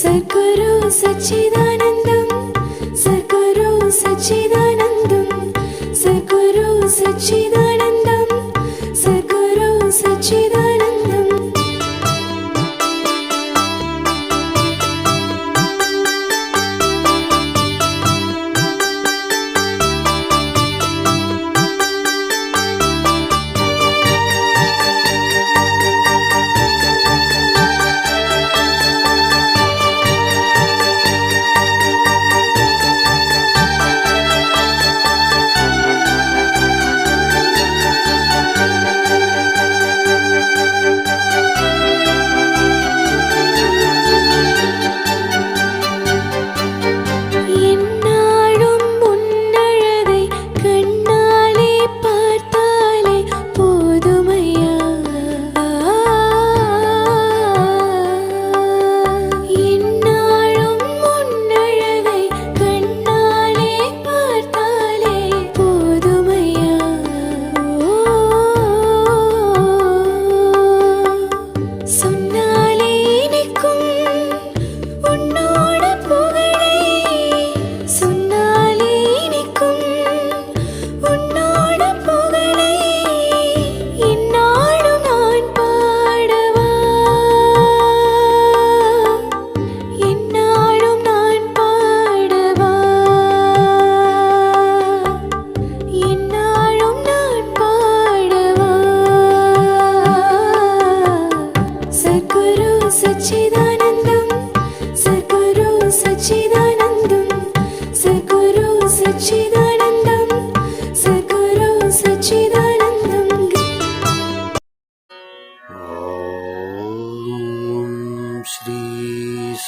सद्गुरु सच्चिदानन्द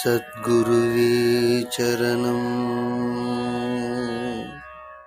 சத்குருவே சரணம்.